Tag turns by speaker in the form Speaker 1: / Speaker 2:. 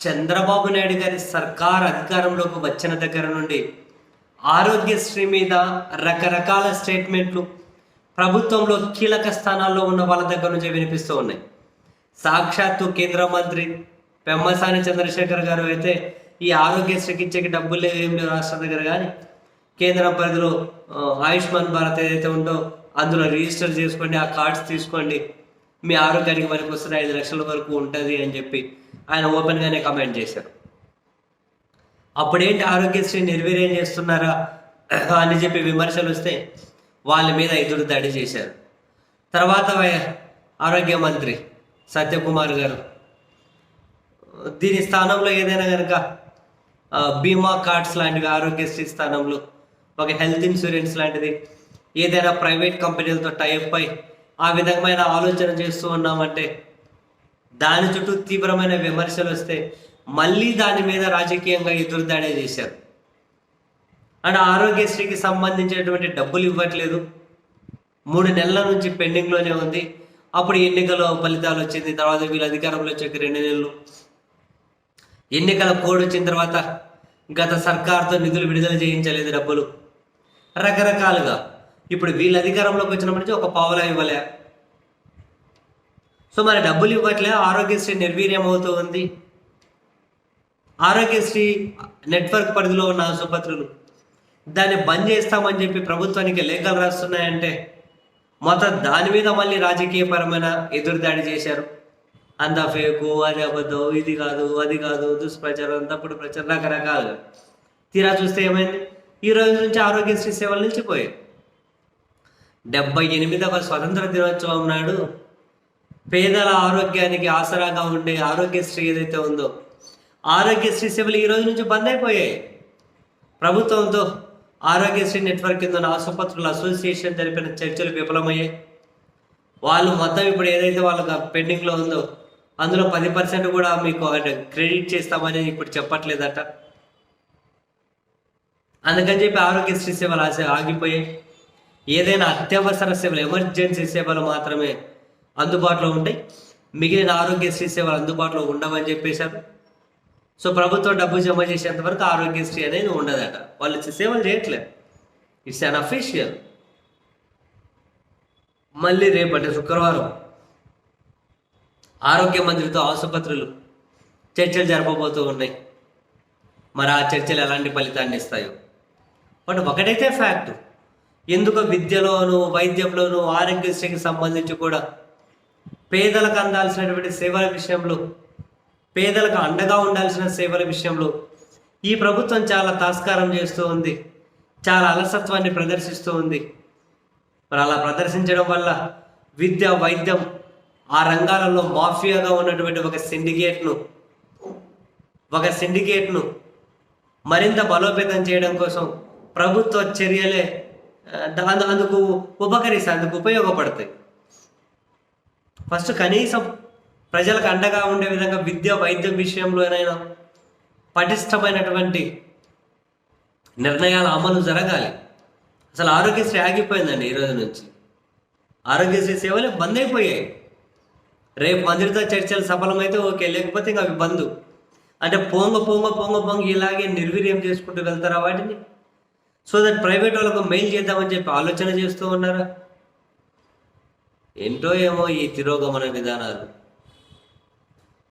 Speaker 1: చంద్రబాబు నాయుడు గారి సర్కార్ అధికారంలోకి వచ్చిన దగ్గర నుండి ఆరోగ్యశ్రీ మీద రకరకాల స్టేట్మెంట్లు ప్రభుత్వంలో కీలక స్థానాల్లో ఉన్న వాళ్ళ దగ్గర నుంచి వినిపిస్తూ ఉన్నాయి. సాక్షాత్తు కేంద్ర మంత్రి పెమ్మసాని చంద్రశేఖర్ గారు అయితే ఈ ఆరోగ్యశ్రీకి ఇచ్చే డబ్బులు లేవు ఏం లేవు రాష్ట్రం దగ్గర కానీ కేంద్రం పరిధిలో ఆయుష్మాన్ భారత్ ఏదైతే ఉందో అందులో రిజిస్టర్ చేసుకోండి ఆ కార్డ్స్ తీసుకోండి మీ ఆరోగ్యానికి వరకు వస్తుంది ఐదు లక్షల వరకు ఉంటుంది అని చెప్పి ఆయన ఓపెన్గానే కమెంట్ చేశారు. అప్పుడేంటి ఆరోగ్యశ్రీ నిర్వీర్యం చేస్తున్నారా? అని చెప్పి విమర్శలు వస్తే వాళ్ళ మీద ఎదురు దాడి చేశారు. తర్వాత ఆరోగ్య మంత్రి సత్యకుమార్ గారు దీని స్థానంలో ఏదైనా కనుక బీమా కార్డ్స్ లాంటివి ఆరోగ్యశ్రీ స్థానంలో ఒక హెల్త్ ఇన్సూరెన్స్ లాంటిది ఏదైనా ప్రైవేట్ కంపెనీలతో టైప్ అయి ఆ విధమైన ఆలోచన చేస్తూ ఉన్నామంటే దాని చుట్టూ తీవ్రమైన విమర్శలు వస్తే మళ్ళీ దాని మీద రాజకీయంగా ఎదురుదాడే చేశారు. అండ్ ఆరోగ్యశ్రీకి సంబంధించినటువంటి డబ్బులు ఇవ్వట్లేదు. మూడు నెలల నుంచి పెండింగ్లోనే ఉంది. అప్పుడు ఎన్నికల ఫలితాలు వచ్చింది. తర్వాత వీళ్ళ అధికారంలో వచ్చాక రెండు నెలలు. ఎన్నికల కోడ్ వచ్చిన తర్వాత గత సర్కార్తో నిధులు విడుదల చేయించలేదు డబ్బులు. రకరకాలుగా ఇప్పుడు వీళ్ళ అధికారంలోకి వచ్చినప్పటి నుంచి ఒక పావులా ఇవ్వలే. సో మరి డబ్బులు ఇవ్వట్లే ఆరోగ్యశ్రీ నిర్వీర్యం అవుతూ ఉంది ఆరోగ్యశ్రీ నెట్వర్క్ పరిధిలో ఉన్న ఆసుపత్రులు. దాన్ని బంద్ చేస్తామని చెప్పి ప్రభుత్వానికి లేఖలు రాస్తున్నాయంటే మొత్తం దాని మీద మళ్ళీ రాజకీయపరమైన ఎదురుదాడి చేశారు. అంత ఫేకు అది అబద్ధం ఇది కాదు అది కాదు దుష్ప్రచారం తప్పుడు ప్రచారం రకరకాలుగా. తీరా చూస్తే ఏమైంది? ఈ రోజు నుంచి ఆరోగ్యశ్రీ సేవలు నిలిచిపోయాయి. డెబ్బై ఎనిమిదవ స్వతంత్ర దినోత్సవం నాడు పేదల ఆరోగ్యానికి ఆసరాగా ఉండే ఆరోగ్యశ్రీ ఏదైతే ఉందో ఆరోగ్యశ్రీ సేవలు ఈ రోజు నుంచి బంద్ అయిపోయాయి. ప్రభుత్వంతో ఆరోగ్యశ్రీ నెట్వర్క్ కింద ఆసుపత్రుల అసోసియేషన్ జరిపిన చర్చలు విఫలమయ్యాయి. వాళ్ళు మొత్తం ఇప్పుడు ఏదైతే వాళ్ళకి పెండింగ్లో ఉందో అందులో పది పర్సెంట్ కూడా మీకు క్రెడిట్ చేస్తామని ఇప్పుడు చెప్పట్లేదట. అందుకని చెప్పి ఆరోగ్యశ్రీ సేవలు ఆశ ఆగిపోయాయి. ఏదైనా అత్యవసర సేవలు ఎమర్జెన్సీ సేవలు మాత్రమే అందుబాటులో ఉంటాయి. మిగిలిన ఆరోగ్యశ్రీ సేవలు అందుబాటులో ఉండవని చెప్పేశారు. సో ప్రభుత్వం డబ్బు జమ చేసేంత వరకు ఆరోగ్యశ్రీ అనేది ఉండదట. వాళ్ళు ఇచ్చే సేవలు చేయట్లేదు. It's unofficial. మళ్ళీ రేపటి శుక్రవారం ఆరోగ్య మంత్రితో ఆసుపత్రులు చర్చలు జరపబోతూ ఉన్నాయి. మరి ఆ చర్చలు ఎలాంటి ఫలితాన్ని ఇస్తాయో? బట్ ఒకటైతే ఫ్యాక్ట్. ఎందుకు విద్యలోను వైద్యంలోను ఆరోగ్యశ్రీకి సంబంధించి కూడా పేదలకు అందాల్సినటువంటి సేవల విషయంలో పేదలకు అండగా ఉండాల్సిన సేవల విషయంలో ఈ ప్రభుత్వం చాలా తాస్కారం చేస్తూ ఉంది. చాలా అలసత్వాన్ని ప్రదర్శిస్తూ ఉంది. మరి అలా ప్రదర్శించడం వల్ల విద్య వైద్యం ఆ రంగాలలో మాఫియాగా ఉన్నటువంటి ఒక సిండికేట్ను ఒక సిండికేట్ను మరింత బలోపేతం చేయడం కోసం ప్రభుత్వ చర్యలే ఆ, అందుకు ఉపకరిస్తాయి అందుకు ఉపయోగపడతాయి. ఫస్ట్ కనీసం ప్రజలకు అండగా ఉండే విధంగా విద్య వైద్యం విషయంలోనైనా పటిష్టమైనటువంటి నిర్ణయాల అమలు జరగాలి. అసలు ఆరోగ్యశ్రీ ఆగిపోయిందండి ఈ రోజు నుంచి. ఆరోగ్యశ్రీ సేవలు బంద్ అయిపోయాయి. రేపు మంత్రితో చర్చలు సఫలమైతే ఓకే లేకపోతే ఇంకా అవి బంద్. అంటే పోంగ పొంగ పొంగ పొంగ ఇలాగే నిర్వీర్యం చేసుకుంటూ వెళ్తారా వాటిని? సో దట్ ప్రైవేట్ వాళ్ళకు మెయిల్ చేద్దామని చెప్పి ఆలోచన చేస్తూ ఉన్నారా? ఏంటో ఏమో ఈ తిరోగమన విధానాలు.